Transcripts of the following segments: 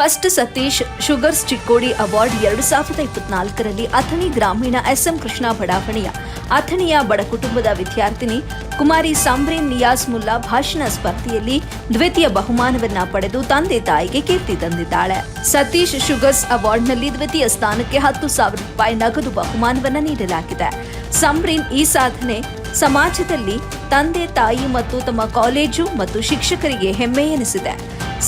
First Satish sugars Chikkodi award ಎರಡು ಸಾವಿರದ ಇಪ್ಪತ್ನಾಲ್ಕರಲ್ಲಿ ಅಥಣಿ ಗ್ರಾಮೀಣ ಎಸ್ಎಂ ಕೃಷ್ಣ ಬಡಾವಣೆಯ. ಅಥಣಿಯ ಬಡ ಕುಟುಂಬದ ವಿದ್ಯಾರ್ಥಿನಿ ಕುಮಾರಿ ಸಾಂಬ್ರೀನ್ ನಿಯಾಸ್ ಮುಲ್ಲಾ ಭಾಷಣ ಸ್ಪರ್ಧೆಯಲ್ಲಿ ದ್ವಿತೀಯ ಬಹುಮಾನವನ್ನ ಪಡೆದು ತಂದೆ ತಾಯಿಗೆ ಕೀರ್ತಿ ತಂದಿದ್ದಾಳೆ. ಸತೀಶ್ ಶುಗರ್ಸ್ ಅವಾರ್ಡ್ನಲ್ಲಿ ದ್ವಿತೀಯ ಸ್ಥಾನಕ್ಕೆ ಹತ್ತು ಸಾವಿರ ರೂಪಾಯಿ ನಗದು ಬಹುಮಾನವನ್ನ ನೀಡಲಾಗಿದೆ. ಸಂಬ್ರೀನ್ ಈ ಸಾಧನೆ ಸಮಾಜದಲ್ಲಿ ತಂದೆ ತಾಯಿ ಮತ್ತು ತಮ್ಮ ಕಾಲೇಜು ಮತ್ತು ಶಿಕ್ಷಕರಿಗೆ ಹೆಮ್ಮೆ ಎನಿಸಿದೆ.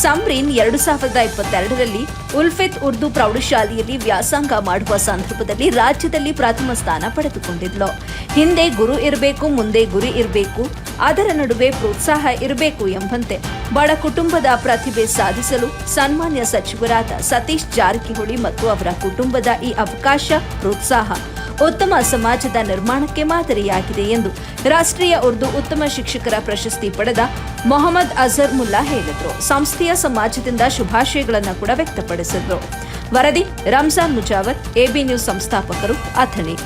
ಸಂಬ್ರೀನ್ ಎರಡು ಸಾವಿರದ ಇಪ್ಪತ್ತೆರಡರಲ್ಲಿ ಉಲ್ಫೆತ್ ಉರ್ದು ಪ್ರೌಢಶಾಲೆಯಲ್ಲಿ ವ್ಯಾಸಂಗ ಮಾಡುವ ಸಂದರ್ಭದಲ್ಲಿ ರಾಜ್ಯದಲ್ಲಿ ಪ್ರಥಮ ಸ್ಥಾನ ಪಡೆದುಕೊಂಡಿದ್ಲು. ಹಿಂದೆ ಗುರು ಇರಬೇಕು, ಮುಂದೆ ಗುರಿ ಇರಬೇಕು, ಅದರ ನಡುವೆ ಪ್ರೋತ್ಸಾಹ ಇರಬೇಕು ಎಂಬಂತೆ ಬಡ ಕುಟುಂಬದ ಪ್ರತಿಭೆ ಸಾಧಿಸಲು ಸನ್ಮಾನ್ಯ ಸಚಿವರಾದ ಸತೀಶ್ ಜಾರಕಿಹೊಳಿ ಮತ್ತು ಅವರ ಕುಟುಂಬದ ಈ ಅವಕಾಶ, ಪ್ರೋತ್ಸಾಹ ಉತ್ತಮ ಸಮಾಜದ ನಿರ್ಮಾಣಕ್ಕೆ ಮಾದರಿಯಾಗಿದೆ ಎಂದು ರಾಷ್ಟ್ರೀಯ ಉರ್ದು ಉತ್ತಮ ಶಿಕ್ಷಕರ ಪ್ರಶಸ್ತಿ ಪಡೆದ ಮೊಹಮ್ಮದ್ ಅಜರ್ ಮುಲ್ಲಾ ಹೇಳಿದರು. ಸಂಸ್ಥೆಯ ಸಮಾಜದಿಂದ ಶುಭಾಶಯಗಳನ್ನು ಕೂಡ ವ್ಯಕ್ತಪಡಿಸಿದರು. ವರದಿ ರಂಜಾನ್ ಮುಜಾವರ್ ಎಬಿ ನ್ಯೂಸ್ ಸಂಸ್ಥಾಪಕರು ಅಥಣಿ.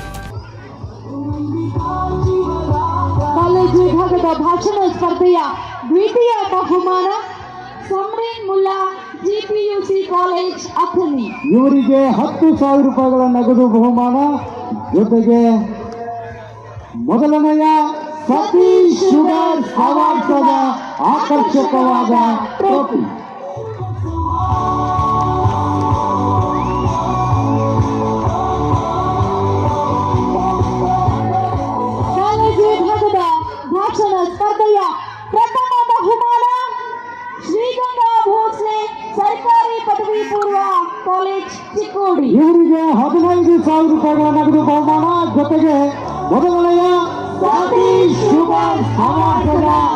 ಕಾಲೇಜು ವಿಭಾಗದ ಭಾಷಣ ಸ್ಪರ್ಧೆಯ ದ್ವಿತೀಯ ಬಹುಮಾನ ಸಮರೀನ್ ಮುಲ್ಲಾ ಜಿಪಿಯುಸಿ ಕಾಲೇಜ್ ಅಥಣಿ. ಇವರಿಗೆ ಹತ್ತು ಸಾವಿರ ರೂಪಾಯಿಗಳ ನಗದು ಬಹುಮಾನ ಜೊತೆಗೆ ಮೊದಲನೆಯ ಸತೀಶ್ ಶುಗರ್ ಅವಾರ್ಡ್ಸದ ಆಕರ್ಷಕವಾದ ಟ್ರೋಫಿ ಕಾಲೇಜು ವಿಭಾಗದ ಭಾಷಣ ಸ್ಪರ್ಧೆಯ ಪ್ರಥಮ ಬಹುಮಾನ ಶ್ರೀಗಂಗಾ ಭೋಸ್ಲೆ ಸರ್ಕಾರಿ ಪದವಿ ಪೂರ್ವ ಕಾಲೇಜ್ ಚಿಕ್ಕೋಡಿ ಇವರಿಗೆ ಹದಿನೈದು ಸಾವಿರ ರೂಪಾಯಿಗಳ ನಗದು ಬಹುಮಾನ. ಜೊತೆಗೆ ಮೊದಲನೆಯ ಶುಭ ಶುಗರ್